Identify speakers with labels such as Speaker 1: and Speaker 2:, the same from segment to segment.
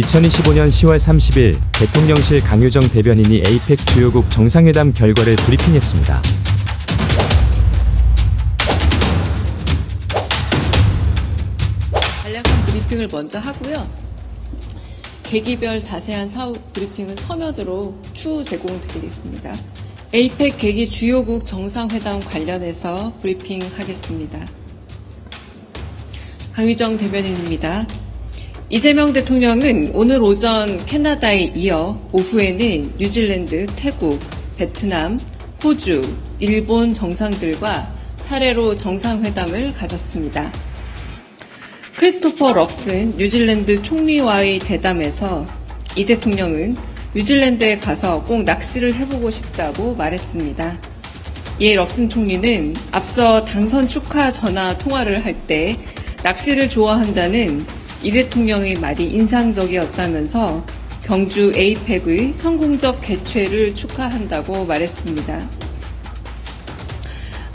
Speaker 1: 2025년 10월 30일 대통령실 강효정 대변인이 에이펙 주요국 정상회담 결과를 브리핑했습니다.
Speaker 2: 간략한 브리핑을 먼저 하고요. 계기별 자세한 사후 브리핑은 서면으로 추후 제공드리겠습니다. 에이펙 계기 주요국 정상회담 관련해서 브리핑하겠습니다. 강유정 대변인입니다. 이재명 대통령은 오늘 오전 캐나다에 이어 오후에는 뉴질랜드, 태국, 베트남, 호주, 일본 정상들과 차례로 정상회담을 가졌습니다. 크리스토퍼 럭슨 뉴질랜드 총리와의 대담에서 이 대통령은 뉴질랜드에 가서 꼭 낚시를 해보고 싶다고 말했습니다. 이에 럭슨 총리는 앞서 당선 축하 전화 통화를 할 때 낚시를 좋아한다는 이 대통령의 말이 인상적이었다면서 경주 에이펙의 성공적 개최를 축하한다고 말했습니다.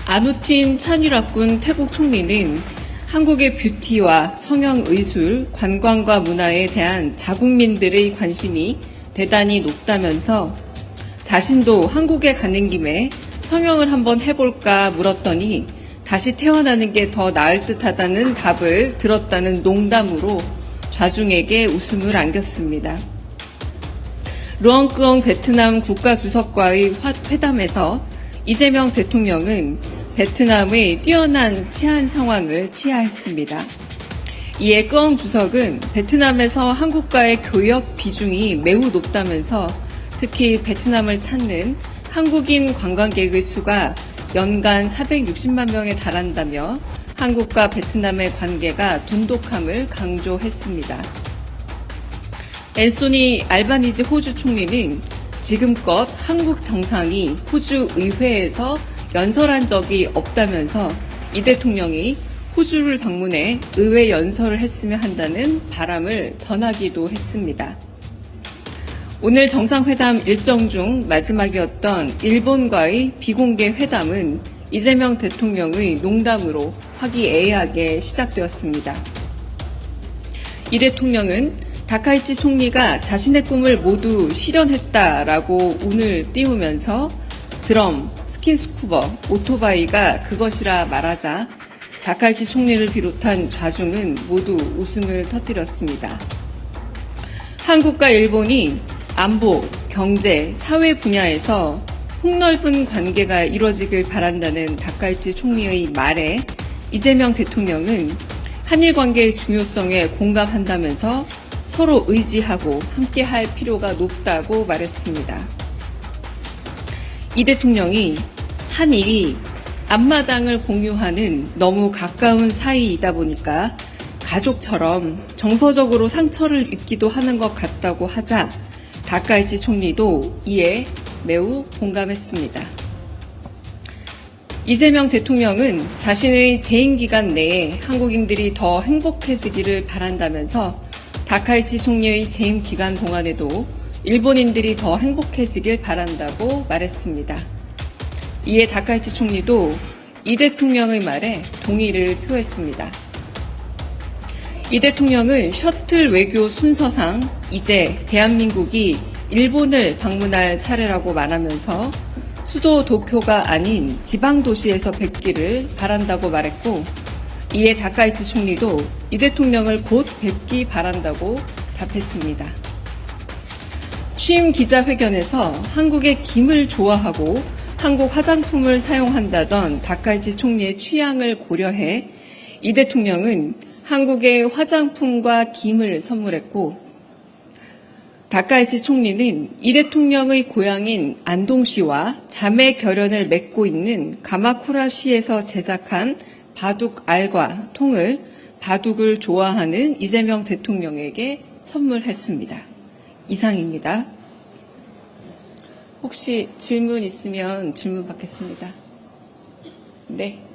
Speaker 2: 아누틴 찬유락군 태국 총리는 한국의 뷰티와 성형 의술, 관광과 문화에 대한 자국민들의 관심이 대단히 높다면서 자신도 한국에 가는 김에 성형을 한번 해볼까 물었더니 다시 태어나는 게 더 나을 듯 하다는 답을 들었다는 농담으로 좌중에게 웃음을 안겼습니다. 루엉끄엉 베트남 국가주석과의 화- 회담에서 이재명 대통령은 베트남의 뛰어난 치안 상황을 치하했습니다. 이에 끄엉 주석은 베트남에서 한국과의 교역 비중이 매우 높다면서 특히 베트남을 찾는 한국인 관광객의 수가 연간 460만 명에 달한다며 한국과 베트남의 관계가 돈독함을 강조했습니다. 앤소니 알바니즈 호주 총리는 지금껏 한국 정상이 호주 의회에서 연설한 적이 없다면서 이 대통령이 호주를 방문해 의회 연설을 했으면 한다는 바람을 전하기도 했습니다. 오늘 정상회담 일정 중 마지막이었던 일본과의 비공개 회담은 이재명 대통령의 농담으로 화기애애하게 시작되었습니다. 이 대통령은 다카이치 총리가 자신의 꿈을 모두 실현했다라고 운을 띄우면서 드럼, 스킨스쿠버, 오토바이가 그것이라 말하자 다카이치 총리를 비롯한 좌중은 모두 웃음을 터뜨렸습니다. 한국과 일본이 안보, 경제, 사회 분야에서 폭넓은 관계가 이루어지길 바란다는 다카이치 총리의 말에 이재명 대통령은 한일 관계의 중요성에 공감한다면서 서로 의지하고 함께할 필요가 높다고 말했습니다. 이 대통령이 한일이 앞마당을 공유하는 너무 가까운 사이이다 보니까 가족처럼 정서적으로 상처를 입기도 하는 것 같다고 하자 다카이치 총리도 이에 매우 공감했습니다. 이재명 대통령은 자신의 재임 기간 내에 한국인들이 더 행복해지기를 바란다면서 다카이치 총리의 재임 기간 동안에도 일본인들이 더 행복해지길 바란다고 말했습니다. 이에 다카이치 총리도 이 대통령의 말에 동의를 표했습니다. 이 대통령은 셔틀 외교 순서상 이제 대한민국이 일본을 방문할 차례라고 말하면서 수도 도쿄가 아닌 지방 도시에서 뵙기를 바란다고 말했고 이에 다카이치 총리도 이 대통령을 곧 뵙기 바란다고 답했습니다. 취임 기자회견에서 한국의 김을 좋아하고 한국 화장품을 사용한다던 다카이치 총리의 취향을 고려해 이 대통령은 한국의 화장품과 김을 선물했고 다카이치 총리는 이 대통령의 고향인 안동시와 자매 결연을 맺고 있는 가마쿠라시에서 제작한 바둑 알과 통을 바둑을 좋아하는 이재명 대통령에게 선물했습니다. 이상입니다. 혹시 질문 있으면 질문 받겠습니다. 네.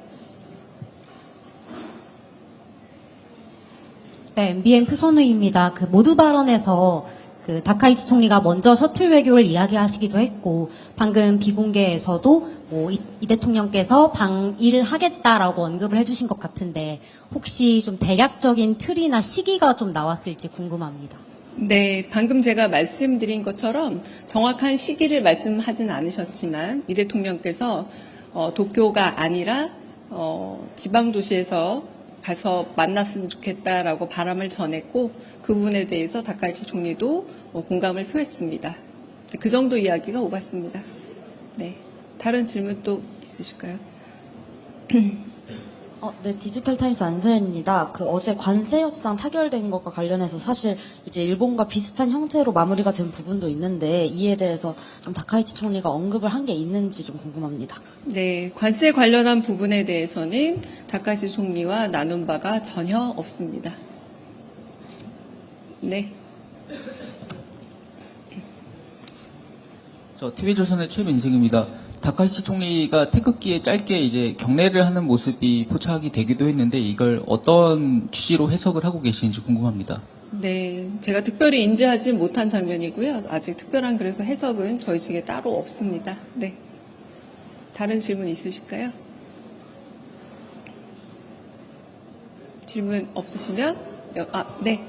Speaker 3: 네, MBN 표선우입니다. 그 모두 발언에서 그 다카이치 총리가 먼저 셔틀 외교를 이야기하시기도 했고 방금 비공개에서도 뭐이 대통령께서 방일을 하겠다라고 언급을 해주신 것 같은데 혹시 좀 대략적인 틀이나 시기가 좀 나왔을지 궁금합니다.
Speaker 2: 네, 방금 제가 말씀드린 것처럼 정확한 시기를 말씀하진 않으셨지만 이 대통령께서 어, 도쿄가 아니라 어, 지방 도시에서 가서 만났으면 좋겠다라고 바람을 전했고 그 부분에 대해서 다카이치 총리도 어, 공감을 표했습니다. 그 정도 이야기가 오갔습니다. 네, 다른 질문 또 있으실까요?
Speaker 4: 어, 네, 디지털 타임스 안소연입니다. 그 어제 관세 협상 타결된 것과 관련해서 사실 이제 일본과 비슷한 형태로 마무리가 된 부분도 있는데 이에 대해서 좀 다카이치 총리가 언급을 한 게 있는지 좀 궁금합니다.
Speaker 2: 네, 관세 관련한 부분에 대해서는 다카이치 총리와 나눈 바가 전혀 없습니다. 네.
Speaker 5: 저 TV조선의 최민승입니다. 다카이치 총리가 태극기에 짧게 이제 경례를 하는 모습이 포착이 되기도 했는데 이걸 어떤 취지로 해석을 하고 계시는지 궁금합니다.
Speaker 2: 네, 제가 특별히 인지하지 못한 장면이고요. 아직 특별한 그래서 해석은 저희 측에 따로 없습니다. 네. 다른 질문 있으실까요? 질문 없으시면 여- 아, 네.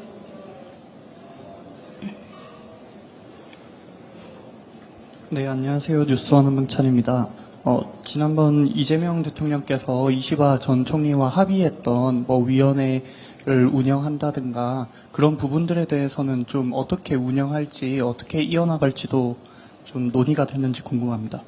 Speaker 6: 네, 안녕하세요. 뉴스원 문찬입니다. 어, 지난번 이재명 대통령께서 이시바 전 총리와 합의했던 뭐 위원회를 운영한다든가 그런 부분들에 대해서는 좀 어떻게 운영할지 어떻게 이어나갈지도 좀 논의가 됐는지 궁금합니다.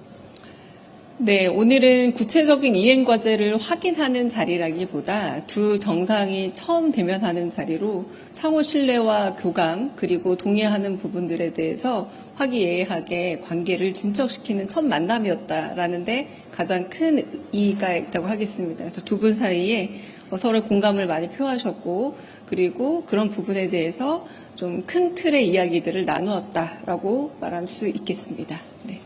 Speaker 2: 네, 오늘은 구체적인 이행 과제를 확인하는 자리라기보다 두 정상이 처음 대면하는 자리로 상호 신뢰와 교감 그리고 동의하는 부분들에 대해서 화기애애하게 관계를 진척시키는 첫 만남이었다라는데 가장 큰 이의가 있다고 하겠습니다. 그래서 두 분 사이에 어, 서로 공감을 많이 표하셨고 그리고 그런 부분에 대해서 좀 큰 틀의 이야기들을 나누었다라고 말할 수 있겠습니다. 네.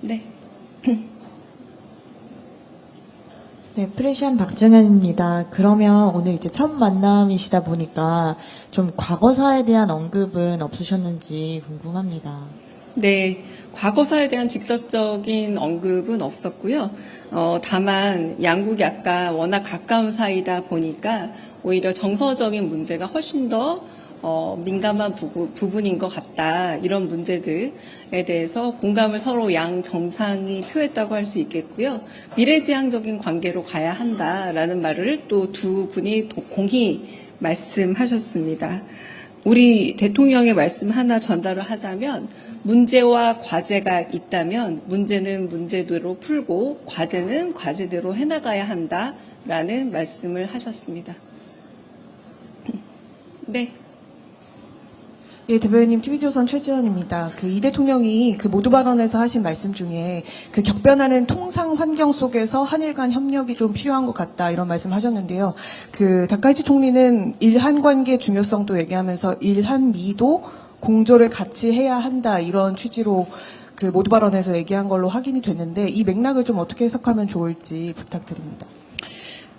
Speaker 2: 네.
Speaker 7: 네, 프레시안 박정현입니다. 그러면 오늘 이제 첫 만남이시다 보니까 좀 과거사에 대한 언급은 없으셨는지 궁금합니다.
Speaker 2: 네, 과거사에 대한 직접적인 언급은 없었고요. 어, 다만 양국이 아까 워낙 가까운 사이다 보니까 오히려 정서적인 문제가 훨씬 더 어, 민감한 부부, 부분인 것 같다. 이런 문제들에 대해서 공감을 서로 양 정상이 표했다고 할 수 있겠고요. 미래지향적인 관계로 가야 한다라는 말을 또 두 분이 도- 공히 말씀하셨습니다. 우리 대통령의 말씀 하나 전달을 하자면 문제와 과제가 있다면 문제는 문제대로 풀고 과제는 과제대로 해나가야 한다라는 말씀을 하셨습니다. 네.
Speaker 7: 예, 대변인님 TV조선 최지원입니다. 그 이 대통령이 그 모두 발언에서 하신 말씀 중에 그 격변하는 통상 환경 속에서 한일 간 협력이 좀 필요한 것 같다 이런 말씀 하셨는데요. 그 다카이치 총리는 일한 관계 중요성도 얘기하면서 일한 미도 공조를 같이 해야 한다 이런 취지로 그 모두 발언에서 얘기한 걸로 확인이 됐는데 이 맥락을 좀 어떻게 해석하면 좋을지 부탁드립니다.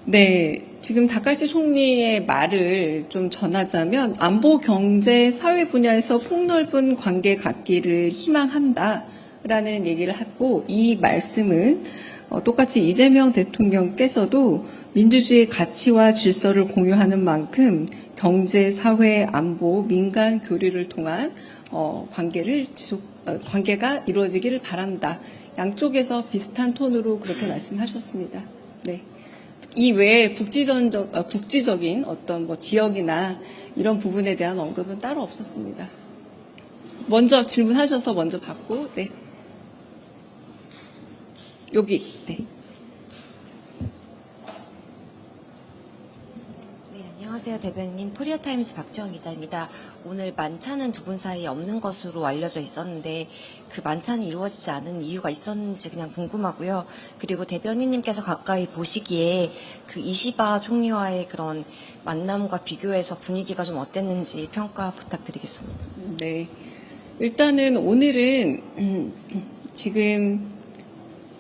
Speaker 2: 네, 지금 다카시 총리의 말을 좀 전하자면 안보, 경제, 사회 분야에서 폭넓은 관계 갖기를 희망한다라는 얘기를 했고 이 말씀은 어, 똑같이 이재명 대통령께서도 민주주의 가치와 질서를 공유하는 만큼 경제, 사회, 안보, 민간 교류를 통한 어, 관계를 지속 어, 관계가 이루어지기를 바란다. 양쪽에서 비슷한 톤으로 그렇게 말씀하셨습니다. 네. 이 외에 국지전적, 어, 국지적인 어떤 뭐 지역이나 이런 부분에 대한 언급은 따로 없었습니다. 먼저 질문하셔서 먼저 받고, 네. 여기, 네.
Speaker 8: 네, 안녕하세요. 대변인 코리아타임즈 박지원 기자입니다. 오늘 만찬은 두 분 사이에 없는 것으로 알려져 있었는데 그 만찬이 이루어지지 않은 이유가 있었는지 그냥 궁금하고요. 그리고 대변인님께서 가까이 보시기에 그 이시바 총리와의 그런 만남과 비교해서 분위기가 좀 어땠는지 평가 부탁드리겠습니다.
Speaker 2: 네. 일단은 오늘은 음, 지금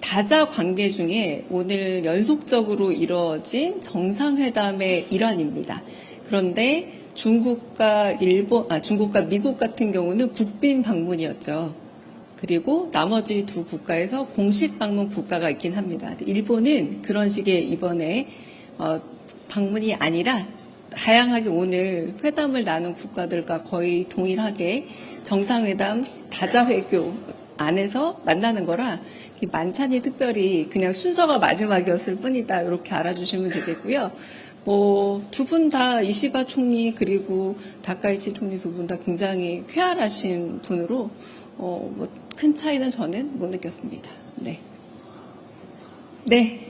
Speaker 2: 다자 관계 중에 오늘 연속적으로 이루어진 정상회담의 일환입니다. 그런데 중국과 일본, 아, 중국과 미국 같은 경우는 국빈 방문이었죠. 그리고 나머지 두 국가에서 공식 방문 국가가 있긴 합니다. 일본은 그런 식의 이번에 어, 방문이 아니라 다양하게 오늘 회담을 나눈 국가들과 거의 동일하게 정상회담 다자회교 안에서 만나는 거라 이 만찬이 특별히 그냥 순서가 마지막이었을 뿐이다 이렇게 알아주시면 되겠고요. 뭐 두 분 다 이시바 총리 그리고 다카이치 총리 두 분 다 굉장히 쾌활하신 분으로 어 뭐 큰 차이는 저는 못 느꼈습니다. 네. 네.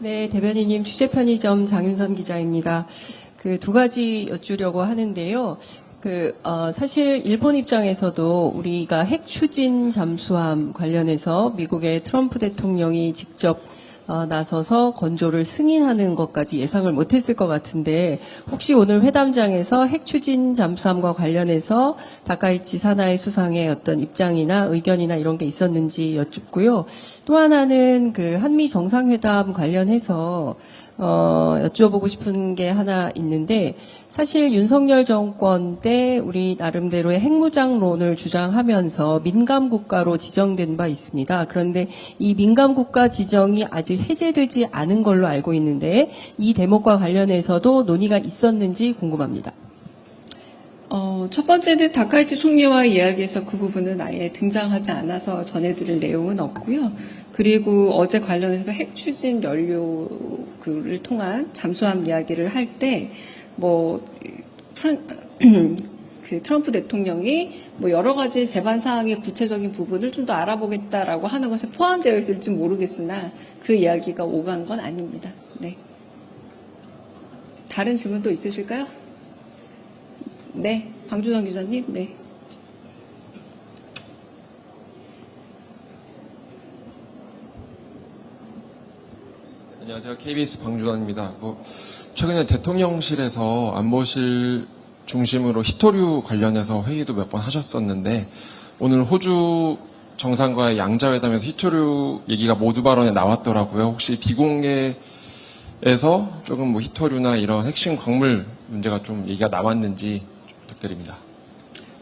Speaker 9: 네, 대변인님 취재 편의점 장윤선 기자입니다. 그 두 가지 여쭈려고 하는데요. 그 어, 사실 일본 입장에서도 우리가 핵 추진 잠수함 관련해서 미국의 트럼프 대통령이 직접 어, 나서서 건조를 승인하는 것까지 예상을 못했을 것 같은데 혹시 오늘 회담장에서 핵 추진 잠수함과 관련해서 다카이치 사나이 수상의 어떤 입장이나 의견이나 이런 게 있었는지 여쭙고요. 또 하나는 그 한미 정상회담 관련해서 어, 여쭤보고 싶은 게 하나 있는데 사실 윤석열 정권 때 우리 나름대로의 핵무장론을 주장하면서 민감 국가로 지정된 바 있습니다. 그런데 이 민감 국가 지정이 아직 해제되지 않은 걸로 알고 있는데 이 대목과 관련해서도 논의가 있었는지 궁금합니다.
Speaker 2: 어, 첫 번째는 다카이치 총리와 이야기에서 그 부분은 아예 등장하지 않아서 전해드릴 내용은 없고요. 그리고 어제 관련해서 핵 추진 연료를 통한 잠수함 이야기를 할 때, 뭐, 그 트럼프 대통령이 뭐 여러 가지 재반 사항의 구체적인 부분을 좀 더 알아보겠다라고 하는 것에 포함되어 있을지 모르겠으나 그 이야기가 오간 건 아닙니다. 네. 다른 질문 또 있으실까요? 네, 방준원 기자님, 네.
Speaker 10: 안녕하세요. KBS 방준환입니다. 뭐, 최근에 대통령실에서 안보실 중심으로 히토류 관련해서 회의도 몇 번 하셨었는데 오늘 호주 정상과의 양자회담에서 히토류 얘기가 모두 발언에 나왔더라고요. 혹시 비공개에서 조금 뭐 히토류나 이런 핵심 광물 문제가 좀 얘기가 나왔는지 좀 부탁드립니다.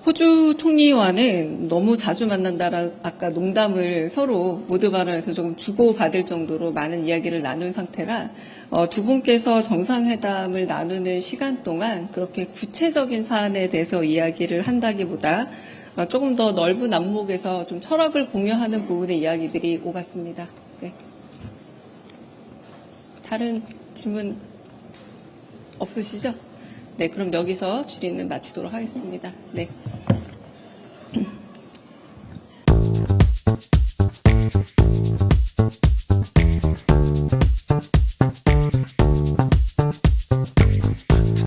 Speaker 2: 호주 총리와는 너무 자주 만난다라 아까 농담을 서로 모두 발언에서 조금 주고받을 정도로 많은 이야기를 나눈 상태라 어, 두 분께서 정상회담을 나누는 시간 동안 그렇게 구체적인 사안에 대해서 이야기를 한다기보다 어, 조금 더 넓은 안목에서 좀 철학을 공유하는 부분의 이야기들이 오갔습니다. 네. 다른 질문 없으시죠? 네, 그럼 여기서 질의는 마치도록 하겠습니다. 네.